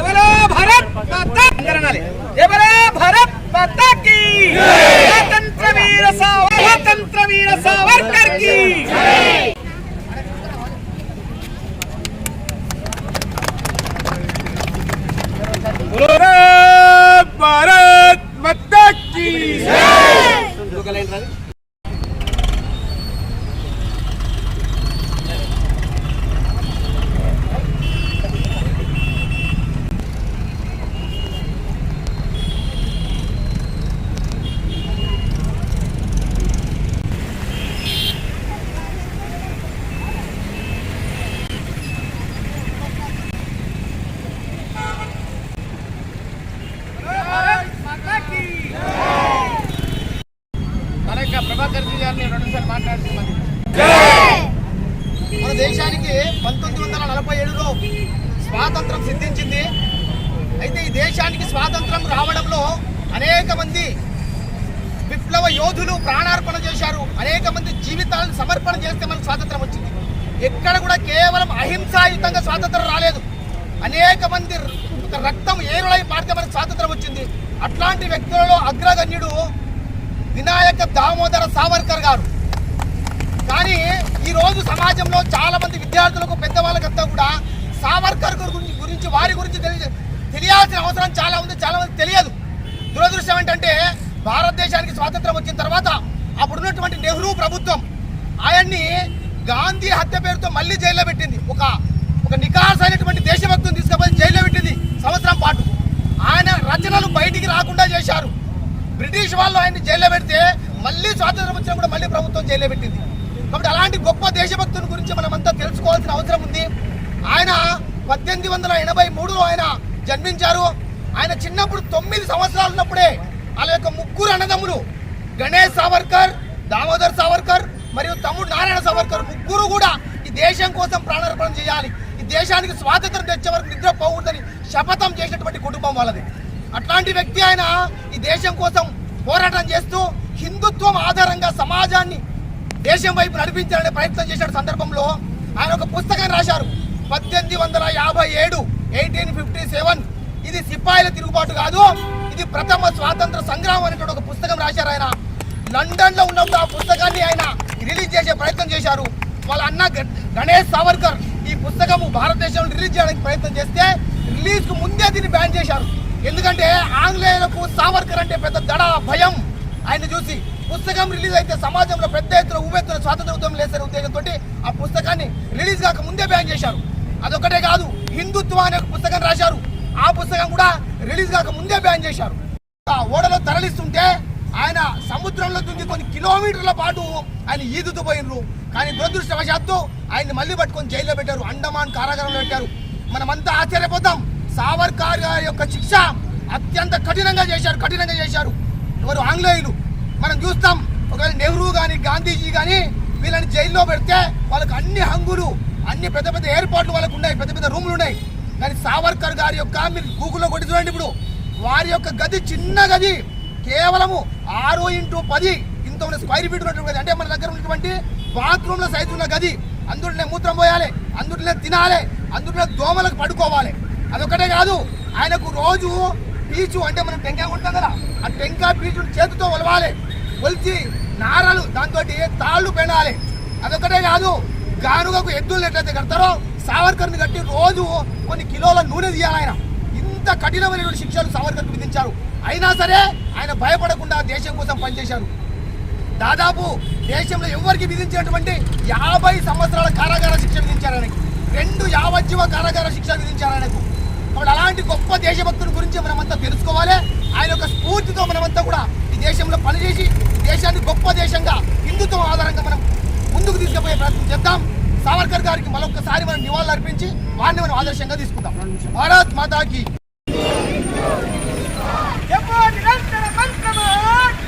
ఎవరో భరత్ మాతా అందరనాలి ఎవరో భరత్ మాతా की. స్వాతంత్ర వీర సావ- స్వాతంత్ర వీర సావర్కర్ की. స్వాతంత్రం సిద్ధించింది. అయితే ఈ దేశానికి స్వాతంత్రం రావడంలో అనేక మంది విప్లవ యోధులు ప్రాణార్పణ చేశారు. అనేక మంది జీవితాలను సమర్పణ చేస్తే మనకు స్వాతంత్రం వచ్చింది. ఎక్కడ కూడా కేవలం అహింసాయుతంగా స్వాతంత్రం రాలేదు. అనేక మంది రక్తం ఏరులై పాడితే మనకు స్వాతంత్రం వచ్చింది. అట్లాంటి వ్యక్తులలో అగ్రగణ్యుడు వినాయక దామోదర సావర్కర్ గారు. కానీ ఈ రోజు సమాజంలో చాలా మంది విద్యార్థులకు పెద్దవాళ్ళకంతా కూడా సావర్కర్ గురించి గురించి వారి గురించి తెలియ తెలియాల్సిన అవసరం చాలా ఉంది చాలా మంది తెలియదు. దురదృష్టం ఏంటంటే భారతదేశానికి స్వాతంత్రం వచ్చిన తర్వాత అప్పుడున్నటువంటి నెహ్రూ ప్రభుత్వం ఆయన్ని గాంధీ హత్య పేరుతో మళ్ళీ జైల్లో పెట్టింది. ఒక ఒక నికాస్ అయినటువంటి దేశభక్తుని తీసుకుపోయి జైల్లో పెట్టింది సంవత్సరం పాటు. ఆయన రచనలు బయటికి రాకుండా చేశారు. బ్రిటిష్ వాళ్ళు ఆయన్ని జైల్లో పెడితే మళ్ళీ స్వాతంత్రం వచ్చినా కూడా మళ్ళీ ప్రభుత్వం జైల్లో పెట్టింది. కాబట్టి అలాంటి గొప్ప దేశభక్తుని గురించి మనమంతా తెలుసుకోవాల్సిన అవసరం ఉంది. ఆయన పద్దెనిమిది వందల ఎనభై మూడులో ఆయన జన్మించారు. ఆయన చిన్నప్పుడు తొమ్మిది సంవత్సరాలు ఉన్నప్పుడే వాళ్ళ యొక్క ముగ్గురు అన్నదమ్ములు గణేష్ సావర్కర్ దామోదర్ సావర్కర్ మరియు తమ్ముడు నారాయణ సావర్కర్ ముగ్గురు కూడా ఈ దేశం కోసం ప్రాణార్పణ చేయాలి. ఈ దేశానికి స్వాతంత్రం తెచ్చే వరకు నిద్రపోకూడదని శపథం చేసినటువంటి కుటుంబం వాళ్ళది. అట్లాంటి వ్యక్తి ఆయన ఈ దేశం కోసం పోరాటం చేస్తూ హిందుత్వం ఆధారంగా సమాజాన్ని దేశం వైపు నడిపించాలనే ప్రయత్నం చేసిన సందర్భంలో. ఆయన ఒక పుస్తకాన్ని రాశారు. పద్దెనిమిది వందల యాభై ఏడు ఎయిటీన్ ఫిఫ్టీ సెవెన్. ఇది సిపాయిల తిరుగుబాటు కాదు ఇది ప్రథమ స్వాతంత్ర సంగ్రామం అనేటువంటి ఒక పుస్తకం రాశారు ఆయన. లండన్లో ఉన్నప్పుడు ఆ పుస్తకాన్ని ఆయన రిలీజ్ చేసే ప్రయత్నం చేశారు. వాళ్ళ అన్న గణేష్ సావర్కర్ ఈ పుస్తకము భారతదేశంలో రిలీజ్ చేయడానికి ప్రయత్నం చేస్తే రిలీజ్కు ముందే దీన్ని బ్యాన్ చేశారు. ఎందుకంటే ఆంగ్లేయులకు సావర్కర్ అంటే పెద్ద దడ భయం. ఆయన చూసి పుస్తకం రిలీజ్ అయితే సమాజంలో పెద్ద ఎత్తున ఉవ్వెత్తున స్వాతంత్ర ఉద్యమం లేసే ఉద్దేశంతో ఆ పుస్తకాన్ని రిలీజ్ కాక ముందే బ్యాన్ చేశారు. అదొకటే కాదు హిందుత్వ అనే ఒక పుస్తకం రాశారు. ఆ పుస్తకం కూడా రిలీజ్ కాక ముందే బ్యాన్ చేశారు. ఆ ఓడలో తరలిస్తుంటే ఆయన సముద్రంలో దుంగి కొన్ని కిలోమీటర్ల పాటు ఆయన ఈదుతూ పోయినరు కానీ దురదృష్టవశాత్తు ఆయన్ని మళ్ళీ పట్టుకొని జైల్లో పెట్టారు. అండమాన్ కారాగారంలో పెట్టారు. మనమంతా ఆశ్చర్యపోతాం. సావర్కర్ గారి యొక్క శిక్ష అత్యంత కఠినంగా చేశారు కఠినంగా చేశారు. ఎవరు? ఆంగ్లేయులు. మనం చూస్తాం ఒకవేళ నెహ్రూ కానీ గాంధీజీ కానీ వీళ్ళని జైల్లో పెడితే వాళ్ళకి అన్ని హంగులు. అన్ని పెద్ద పెద్ద ఏర్పాట్లు వాళ్ళకు ఉన్నాయి పెద్ద పెద్ద రూములు ఉన్నాయి. కానీ సావర్కర్ గారి యొక్క మీరు గూగుల్లో కొట్టి చూడండి ఇప్పుడు. వారి యొక్క గది చిన్న గది కేవలము ఆరు ఇంటూ పది ఇంత ఉన్న స్క్వైర్ ఫీట్ ఉన్నటువంటి అంటే మన దగ్గర ఉన్నటువంటి బాత్రూమ్ల సైజు ఉన్న గది. అందులోనే మూత్రం పోయాలి అందులోనే తినాలి అందులో దోమలకు పడుకోవాలి. అదొకటే కాదు ఆయనకు రోజు పీచు అంటే మనం టెంకాయ ఉంటాం కదా ఆ టెంకాయ పీచును చేతితో ఒలవాలి ఒలిచి నారలు దాంతో తాళ్ళు పెనాలి. అదొకటే కాదు గానుగకు ఎద్దులు ఎట్లయితే కడతారో సావర్కర్ని కట్టి రోజు కొన్ని కిలోల నూనె తీయాలి ఆయన. ఇంత కఠినమైనటువంటి శిక్షలు సావర్కర్కు విధించారు. అయినా సరే ఆయన భయపడకుండా దేశం కోసం పనిచేశారు. దాదాపు దేశంలో ఎవరికి విధించినటువంటి యాభై సంవత్సరాల కారాగార శిక్ష విధించారు ఆయనకు. రెండు యావజ్జీవ కారాగార శిక్ష విధించారు ఆయనకు. కాబట్టి అలాంటి గొప్ప దేశభక్తుల గురించి మనమంతా తెలుసుకోవాలి. ఆయన యొక్క స్ఫూర్తితో మనమంతా కూడా ఈ దేశంలో పనిచేసి దేశాన్ని గొప్ప దేశంగా హిందుత్వం ఆధారంగా మనం ముందుకు తీసుకుపోయే ప్రయత్నం చేద్దాం. సావర్కర్ గారికి మరొకసారి మనం నివాళులు అర్పించి వారిని మనం ఆదర్శంగా తీసుకుందాం. భారత్ మాతాకి. జపో నిరంతర మంత్రమహోత్